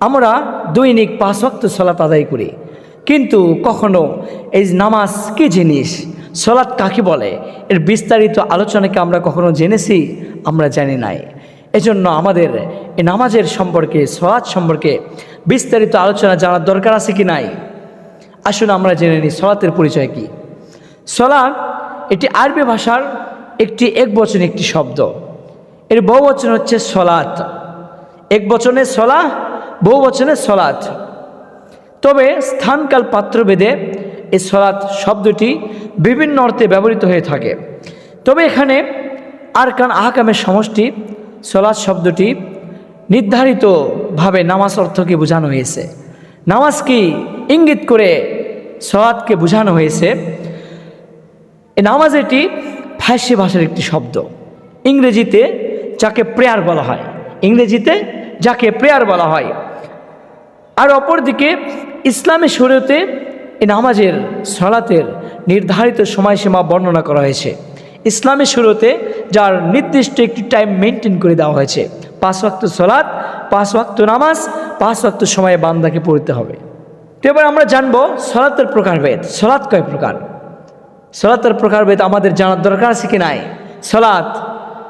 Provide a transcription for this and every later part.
আমরা দৈনিক পাঁচ ওয়াক্ত সলাত আদায় করি। কিন্তু কখনো এই নামাজ কি জিনিস? সলাৎ কাকে বলে? এর বিস্তারিত আলোচনাকে আমরা কখনো জেনেছি? আমরা জানি নাই। এজন্য আমাদের এই নামাজের সম্পর্কে, সলাৎ সম্পর্কে বিস্তারিত আলোচনা জানার দরকার আছে কি নাই? আসুন আমরা জেনে নিই সলাতের পরিচয় কি। সলাৎ এটি আরবি ভাষার একটি এক বচন একটি শব্দ। এর বহু বচন হচ্ছে সলাৎ। এক বচনে সলা বহু বচনে সলাৎ। তবে স্থানকাল পাত্রভেদে এই সলাৎ শব্দটি বিভিন্ন অর্থে ব্যবহৃত হয়ে থাকে। তবে এখানে আরকান আহকামের সমষ্টি সলাৎ শব্দটি নির্ধারিতভাবে নামাজ অর্থকে বোঝানো হয়েছে। নামাজ কি ইঙ্গিত করে সলাৎকে বোঝানো হয়েছে? এই নামাজ এটি ফার্সি ভাষার একটি শব্দ। ইংরেজিতে যাকে প্রেয়ার বলা হয়। ইংরেজিতে যাকে প্রেয়ার বলা হয়। আর অপরদিকে ইসলামী শরীয়তে এই নামাজের, সলাতের নির্ধারিত সময়সীমা বর্ণনা করা হয়েছে। ইসলামী শুরুতে যার নির্দিষ্ট একটি টাইম মেনটেন করে দেওয়া হয়েছে, পাঁচ ওয়াক্ত সলাৎ পাঁচ ওয়াক্ত নামাজ, পাঁচ ওয়াক্ত সময়ে বান্দাকে পড়তে হবে। তো এবার আমরা জানব সলাতের প্রকারভেদ। সলাৎ কয় প্রকার? সলাতের প্রকারভেদ আমাদের জানার দরকার আছে কি নাই? সলাৎ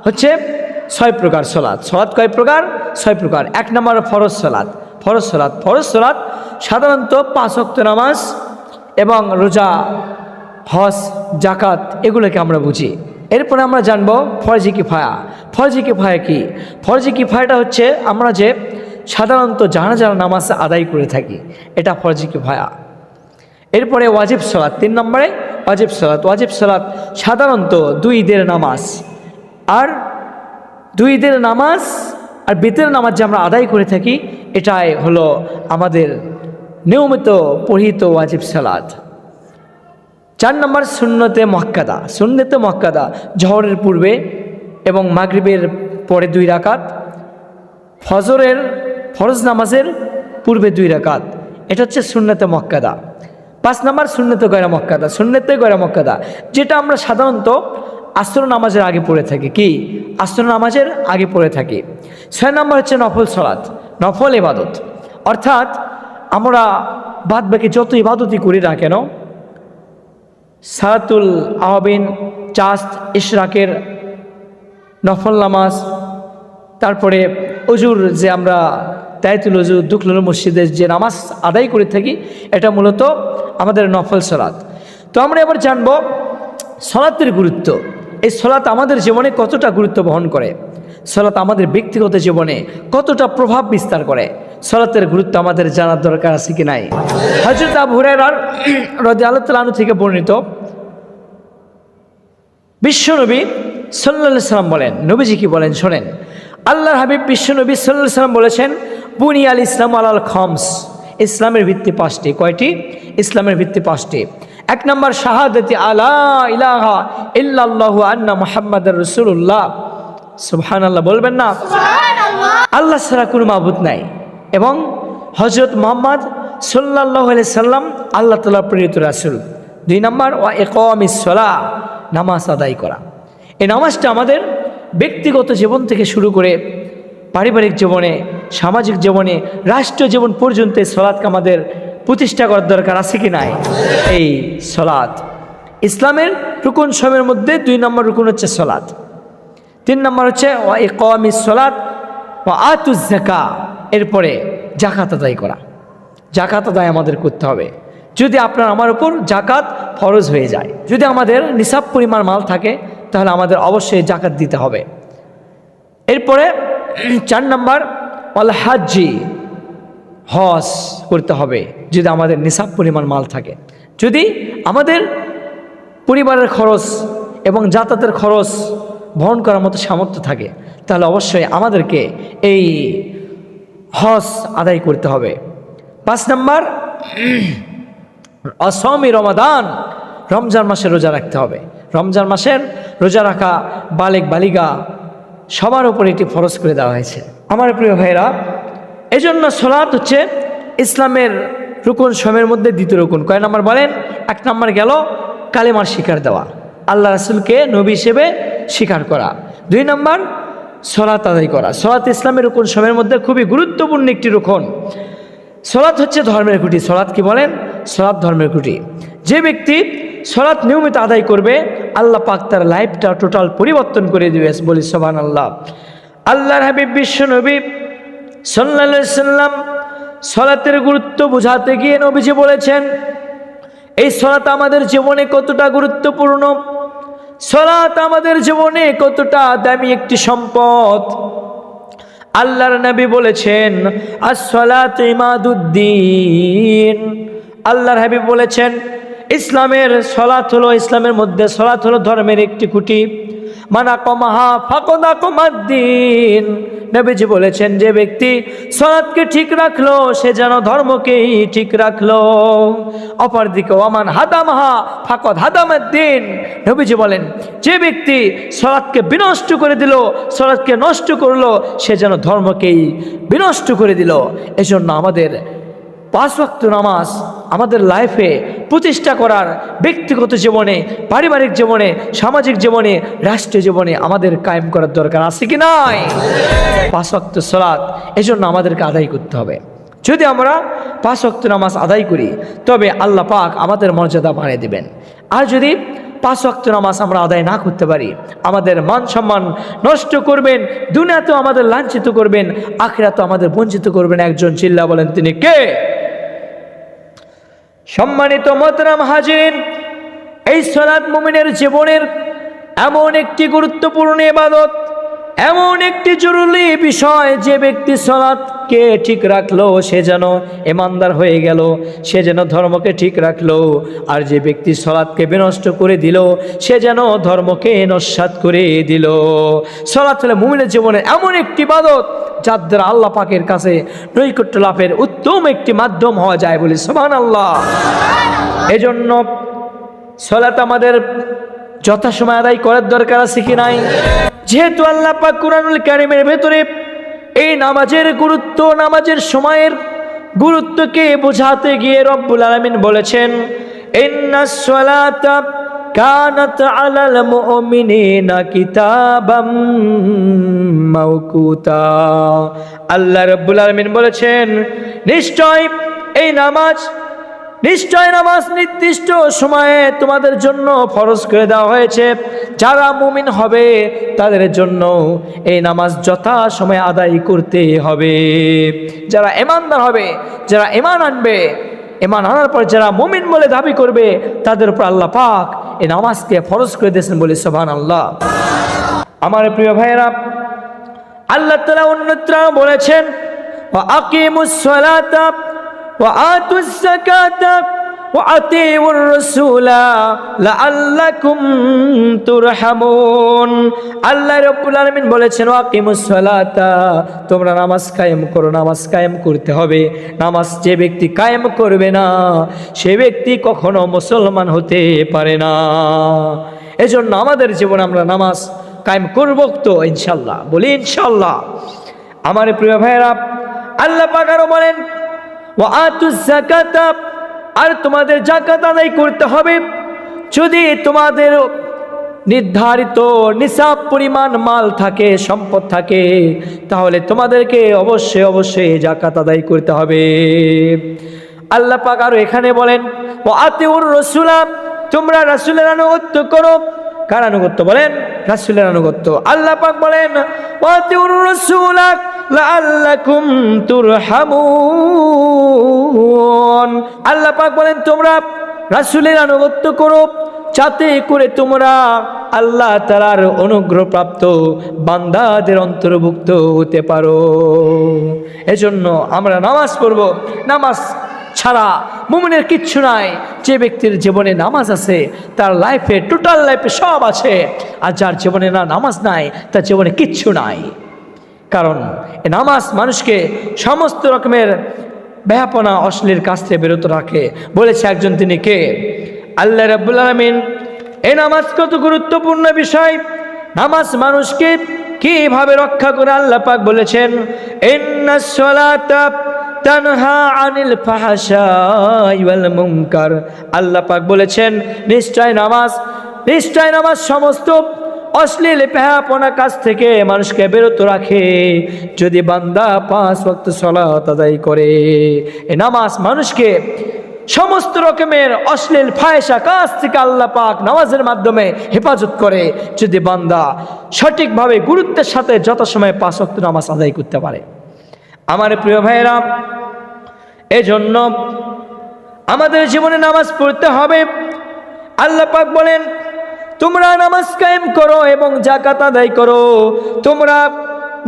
হচ্ছে ছয় প্রকার সলাৎ সলাৎ কয় প্রকার? ছয় প্রকার। এক নম্বর ফরজ সলাৎ ফরজ সলাৎ ফরজ সলাৎ সাধারণত পাঁচ অক্ত নামাজ এবং রোজা, হজ জাকাত এগুলোকে আমরা বুঝি। এরপরে আমরা জানব ফরজি কিফায়া। ফরজি কিফায়া কি? ফরজি কিফায়াটা হচ্ছে আমরা যে সাধারণত জানা জানা নামাজ আদায় করে থাকি, এটা ফরজি কিফায়া। এরপরে ওয়াজিব সলাৎ তিন নম্বরে ওয়াজিব সলাৎ ওয়াজিব সলাৎ সাধারণত দুই ঈদের নামাজ। আর দুই ঈদের নামাজ আর বেতের নামাজ যে আমরা আদায় করে থাকি, এটাই হলো আমাদের নিয়মিত পরিহিত ওয়াজিব সালাত। চার নম্বর শূন্যতে মক্কাদা শূন্যতে মক্কাদা জহরের পূর্বে এবং মাগরিবের পরে দুই রাকাত, ফজরের ফরজ নামাজের পূর্বে দুই রাকাত। এটা হচ্ছে শূন্যতে মক্কাদা পাঁচ নম্বর শূন্যতে গয়রা মক্কাদা শূন্যতে গয়রা মক্কাদা যেটা আমরা সাধারণত আস্তর নামাজের আগে পড়ে থাকি। কি? আস্তর নামাজের আগে পড়ে থাকি। ছয় নম্বর হচ্ছে নফল সলাৎ নফল ইবাদত। অর্থাৎ আমরা বাদ বাকি যত ইবাদতই করি না কেন সারাতুল আহবিন চাস্ত, ইশরাকের নফল নামাজ, তারপরে অজুর যে আমরা তাইতুল অজু দুখলুল মসজিদের যে নামাজ আদায় করে থাকি, এটা মূলত আমাদের নফল সলাৎ তো আমরা এবার জানব সলাতের গুরুত্ব। এই সলাৎ আমাদের জীবনে কতটা গুরুত্ব বহন করে? সলাৎ আমাদের ব্যক্তিগত জীবনে কতটা প্রভাব বিস্তার করে? সলাতের গুরুত্ব আমাদের জানার দরকার আছে কি নাই? হজরত আবু হুরায়রার আল্লাহ থেকে বর্ণিত বিশ্বনবী সাল্লা সাল্লাম বলেন, নবীজি কি বলেন শোনেন, আল্লাহর হাবিব বিশ্বনবী সাল্লাহ সাল্লাম বলেছেন, বুনি আল ইসলাম আল খমস। ইসলামের ভিত্তি পাঁচটি, কয়টি? ইসলামের ভিত্তি পাঁচটি। এক নম্বর শাহাদতি আলা ইলাহা ইল্লাল্লাহু আন্না মুহাম্মাদ রসুল্লাহ সুবহান আল্লাহ বলবেন না? আল্লাহ ছাড়া কোনো মাবুদ নাই। এবং হজরত মোহাম্মদ সাল্লাহ সাল্লাম আল্লাহ তালা প্রেরিত রাসুল। দুই নম্বর ও একমিসলা নামাজ আদায় করা। এই নামাজটা আমাদের ব্যক্তিগত জীবন থেকে শুরু করে পারিবারিক জীবনে সামাজিক জীবনে রাষ্ট্রীয় জীবন পর্যন্ত এই সলাৎকে আমাদের প্রতিষ্ঠা করার দরকার আছে কি নাই? এই সলাদ ইসলামের রুকুন সময়ের মধ্যে দুই নম্বর রুকুন হচ্ছে সলাদ তিন নম্বর হচ্ছে ও একমি সলাৎ ও আতুজ জাকা এরপরে জাকাত আদায় করা। জাকাত আদায় আমাদের করতে হবে। যদি আপনার আমার উপর জাকাত ফরজ হয়ে যায়, যদি আমাদের নিসাব পরিমাণ মাল থাকে, তাহলে আমাদের অবশ্যই জাকাত দিতে হবে। এরপরে চার নম্বর অল হাজি হজ করতে হবে যদি আমাদের নিসাব পরিমাণ মাল থাকে। যদি আমাদের পরিবারের খরচ এবং যাতায়াতের খরচ বহন করার মতো সামর্থ্য থাকে, তাহলে অবশ্যই আমাদেরকে এই হজ আদায় করতে হবে। পাঁচ নম্বর, অসমী রমাদান, রমজান মাসে রোজা রাখতে হবে। রমজান মাসের রোজা রাখা বালেক বালিকা সবার উপর এটি ফরজ করে দেওয়া হয়েছে। আমার প্রিয় ভাইরা এজন্য সোলাত হচ্ছে ইসলামের রুকুন সময়ের মধ্যে দ্বিতীয় রুকুন। কয় নম্বর বলেন? এক নম্বর গেল কালেমার শিকার দেওয়া। আল্লাহ রাসুলকে নবী হিসেবে স্বীকার করা। দুই নম্বর সলাত আদায় করা। সলাত ইসলামের রুকুন সময়ের মধ্যে খুবই গুরুত্বপূর্ণ একটি রুকন। সলাৎ হচ্ছে ধর্মের খুঁটি। সলাৎ কি বলেন? সলাৎ ধর্মের খুঁটি। যে ব্যক্তি সলাৎ নিয়মিত আদায় করবে, আল্লাহ পাক তার লাইফটা টোটাল পরিবর্তন করে দিবে। বলি সোবান আল্লাহ আল্লাহর হাবিব বিশ্ব নবী সাল্লা সাল্লাম সলাতের গুরুত্ব বোঝাতে গিয়ে নবীজি বলেছেন, এই সলাত আমাদের জীবনে কতটা গুরুত্বপূর্ণ? সলাত আমাদের জীবনে কতটা দামি একটি সম্পদ? আল্লাহর নবী বলেছেন, আসসালাত ইমাদুদ্দিন। আল্লাহর হাবিব বলেছেন, ইসলামের সলাত হলো, ইসলামের মধ্যে সলাত হলো ধর্মের একটি খুঁটি। মানা কমাহা ফাকদা কমাদ্দিন নবীজি বলেছেন, যে ব্যক্তি সলাৎকে ঠিক রাখল, সে যেন ধর্মকেই ঠিক রাখল। অপরদিকে ওমান হাদামাহা ফাকদ হাদামাদ্দিন। নবীজি বলেন, যে ব্যক্তি সলাৎকে বিনষ্ট করে দিল সলাৎকে নষ্ট করল, সে যেন ধর্মকেই বিনষ্ট করে দিল। এজন্য আমাদের পাঁচ ওয়াক্ত নামাজ আমাদের লাইফে প্রতিষ্ঠা করার ব্যক্তিগত জীবনে, পারিবারিক জীবনে, সামাজিক জীবনে, রাষ্ট্রীয় জীবনে আমাদের কায়েম করার দরকার আছে কি নাই? পাঁচ ওয়াক্ত সলাৎ এজন্য আমাদেরকে আদায় করতে হবে। যদি আমরা পাঁচ ওয়াক্ত নামাজ আদায় করি, তবে আল্লাহ পাক আমাদের মর্যাদা বাড়িয়ে দিবেন। আর যদি পাঁচ ওয়াক্ত নামাজ আমরা আদায় না করতে পারি, আমাদের মান সম্মান নষ্ট করবেন, দুনিয়াতেও আমাদের লাঞ্ছিত করবেন, আখরাতেও আমাদের বঞ্চিত করবেন একজন চিল্লা বলেন তিনি কে? সম্মানিত মতরাম হাজিন এই সলাদ মুমিনের জীবনের এমন একটি গুরুত্বপূর্ণ ইবাদত এমন একটি জরুরি বিষয়, যে ব্যক্তি সলাৎকে ঠিক রাখল, সে যেন ইমানদার হয়ে গেল, সে যেন ধর্মকে ঠিক রাখল, আর যে ব্যক্তি সলাৎকে বিনষ্ট করে দিল, সে যেন ধর্মকে নস্বাত করে দিল। সলাৎ হলে মুমিনের জীবনে এমন একটি ইবাদত, যার দ্বারা আল্লাহ পাকের কাছে নৈকট্য লাভের উত্তম একটি মাধ্যম হওয়া যায় বলে সমান আল্লাহ এজন্য সলাত আমাদের যথাসময় আদায় করার দরকার আছে কি নাই? যেহেতু আল্লাহ পাক কুরআনুল কারিমের ভেতরে এই নামাজের গুরুত্ব, নামাজের সময়ের গুরুত্বকে বোঝাতে গিয়ে রব্বুল আলামিন বলেছেন কানাত আলাল মুমিনিনা কিতাবাম মাওকুতা। আল্লাহ রাব্বুল আলামিন বলেছেন, নিশ্চয় এই নামাজ নিশ্চয় নামাজ নির্দিষ্ট সময়ে তোমাদের জন্য ফরজ করে দেওয়া হয়েছে। যারা মুমিন হবে, তাদের জন্য এই নামাজ যথা সময়ে আদায় করতে হবে। যারা ইমানদার হবে, যারা ইমান আনবে এমান আনার পর যারা মুমিন বলে দাবি করবে, তাদের উপর আল্লাহ পাক এই নামাজকে ফরজ করে দিয়েছেন বলে সোভান আল্লাহ আমার প্রিয় ভাইয়েরা, আল্লাহ তালা অন্যত্র বলেছেন আকিমুস সালাতা وآتوا الزكاة وأطيعوا الرسول لعلكم ترحمون আল্লাহ রাব্বুল আলামিন বলেছেন ওয়াকিমুস সালাতা তোমরা নামাজ কায়েম করো নামাজ কায়েম করতে হবে নামাজ যে ব্যক্তি কায়েম করবে না সে ব্যক্তি কখনো মুসলমান হতে পারে না এজন্য আমাদের জীবনে আমরা নামাজ কায়েম করব তো ইনশাল্লাহ বলি ইনশাল্লাহ আমার প্রিয় ভাইয়েরা আল্লাহ পাক আরো বলেন ও জাকাতা আর তোমাদের জাকাত আদায় করতে হবে। যদি তোমাদের নির্ধারিত নিসাব পরিমাণ মাল থাকে, সম্পদ থাকে, তাহলে তোমাদেরকে অবশ্যই অবশ্যই জাকাত আদায় করতে হবে। আল্লাহ পাক আরও এখানে বলেন ও আতিউর রসুলা, তোমরা রাসুলের আনুগত্য করো। কার আনুগত্য বলেন? রাসুলের আনুগত্য। আল্লাহ পাক বলেন ওয়াতিউর রাসূলা লাআল্লাকুম তুরহামুন। আল্লাহ পাক বলেন, তোমরা রাসুলের আনুগত্য করো, যাতে করে তোমরা আল্লাহ তালার অনুগ্রহ প্রাপ্ত বান্দাদের অন্তর্ভুক্ত হতে পারো। এজন্য আমরা নামাজ পড়ব। নামাজ ছাড়া মুমিনের কিচ্ছু নাই। যে ব্যক্তির জীবনে নামাজ আছে, তার লাইফে, টোটাল লাইফে সব আছে। আর যার জীবনে না নামাজ নাই, তার জীবনে কিচ্ছু নাই। কারণ এ নামাজ মানুষকে সমস্ত রকমের ব্যাপনা অশ্লীল কাছ থেকে বিরত রাখে। বলেছে একজন তিনি কে? আল্লাহ রাব্বুল আলমিন, এ নামাজ কত গুরুত্বপূর্ণ বিষয়। নামাজ মানুষকে কীভাবে রক্ষা করে আল্লাহ পাক বলেছেন আল্লাহ পাক বলেছেন, নিশ্চয় নামাজ নিশ্চয় নামাজ সমস্ত অশ্লীল পেহাপনা কাজ থেকে মানুষকে বিরত রাখে। যদি বান্দা পাঁচ ওয়াক্ত সলাত আদায় করে, এ নামাজ মানুষকে সমস্ত রকমের অশ্লীল ফায়সা কাজ থেকে আল্লাহ পাক নামাজের মাধ্যমে হেফাজত করে। যদি বান্দা সঠিকভাবে গুরুত্বের সাথে যথাসময়ে পাঁচ ওয়াক্ত নামাজ আদায় করতে পারে। আমার প্রিয় ভাইয়েরা, এজন্য আমাদের জীবনে নামাজ পড়তে হবে। আল্লাহ পাক বলেন তোমরা নামাজ কায়েম করো এবং জাকাত আদায় করো। তোমরা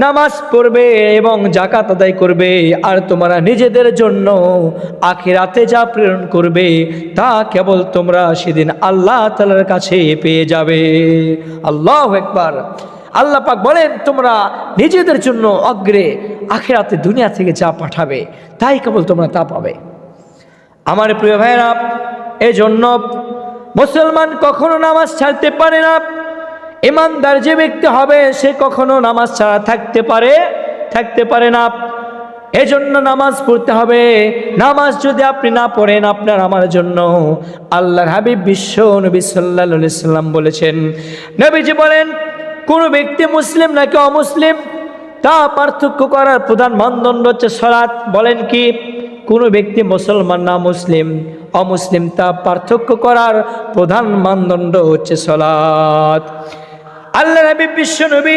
নামাজ পড়বে এবং জাকাত আদায় করবে। আর তোমরা নিজেদের জন্য আখিরাতে যা প্রেরণ করবে, তা কেবল তোমরা সেদিন আল্লাহ তালার কাছে পেয়ে যাবে। আল্লাহ একবার আল্লাহ পাক বলেন, তোমরা নিজেদের জন্য অগ্রে আখিরাতে দুনিয়া থেকে যা পাঠাবে, তাই কেবল তোমরা তা পাবে। আমার প্রিয় ভাইরা এজন্য মুসলমান কখনো নামাজ ছাড়তে পারে না। ইমানদার যে ব্যক্তি হবে, সে কখনো নামাজ ছাড়া থাকতে পারে থাকতে পারে না। এজন্য নামাজ পড়তে হবে। নামাজ যদি আপনি না পড়েন, আপনার আমার জন্য আল্লাহর হাবিব বিশ্ব নবী সাল্লাহ সাল্লাম বলেছেন। নবীজি বলেন, কোন ব্যক্তি মুসলিম নাকি অমুসলিম? তা পার্থক্য করার প্রধান মানদণ্ড হচ্ছে সরাত বলেন কি, কোনো ব্যক্তি মুসলমান না মুসলিম? অমুসলিম তা পার্থক্য করার প্রধান মানদণ্ড হচ্ছে সলাৎ। আল্লাহ নবী, বিশ্ব নবী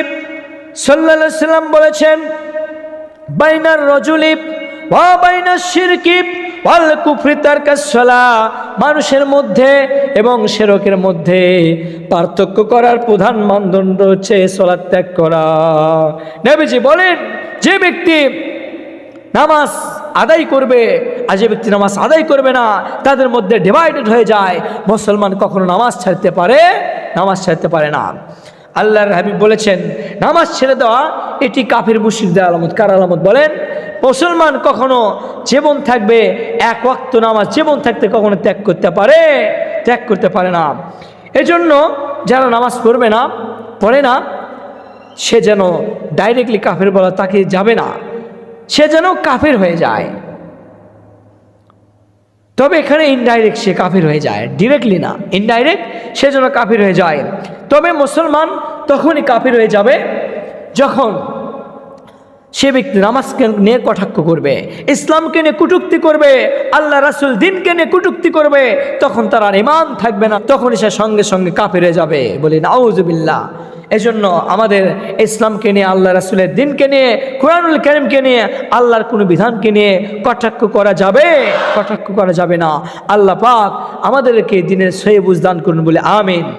সাল্লাহ সাল্লাম বলেছেন, বাইনার রজুলিপ বাইনার শিরকিপ ওয়াল কুফরি তারকাসলা মানুষের মধ্যে এবং শেরকের মধ্যে পার্থক্য করার প্রধান মানদণ্ড হচ্ছে সলাৎ ত্যাগ করা। নবীজি বলেন, যে ব্যক্তি নামাজ আদায় করবে। আর যে ব্যক্তি নামাজ আদায় করবে না, তাদের মধ্যে ডিভাইডেড হয়ে যায়। মুসলমান কখনো নামাজ ছাড়তে পারে, নামাজ ছাড়তে পারে না। আল্লাহর হাবিব বলেছেন, নামাজ ছেড়ে দেওয়া এটি কাফির মুশিকদের আলামত। কার আলামত বলেন? মুসলমান কখনো জীবন থাকবে, এক ওয়াক্ত নামাজ জীবন থাকতে কখনো ত্যাগ করতে পারে, ত্যাগ করতে পারে না। এজন্য যারা নামাজ পড়বে না, পড়ে না, সে যেন ডাইরেক্টলি কাফের বলা তাকে যাবে না। সে যেন কাফের হয়ে যায়। তবে এখানে ইনডাইরেক্ট সে কাফির হয়ে যায় ডিরেক্টলি না। ইনডাইরেক্ট সে যেন কাফির হয়ে যায়। তবে মুসলমান তখনই কাফির হয়ে যাবে যখন সে ব্যক্তি নামাজকে নিয়ে কটাক্ষ করবে, ইসলামকে নিয়ে কুটুক্তি করবে, আল্লাহ রাসুল দিনকে নিয়ে কুটুক্তি করবে, তখন তার আর ইমান থাকবে না। তখনই সে সঙ্গে সঙ্গে কাফিরে যাবে। বলি নাউজুবিল্লাহ এজন্য আমাদের ইসলামকে নিয়ে, আল্লাহ রাসুলের দিনকে নিয়ে, কোরআনুল করিমকে নিয়ে, আল্লাহর কোনো বিধানকে নিয়ে কটাক্ষ করা যাবে? কটাক্ষ করা যাবে না। আল্লাহ পাক আমাদেরকে দিনের সহি বুঝদান করুন বলে আমিন।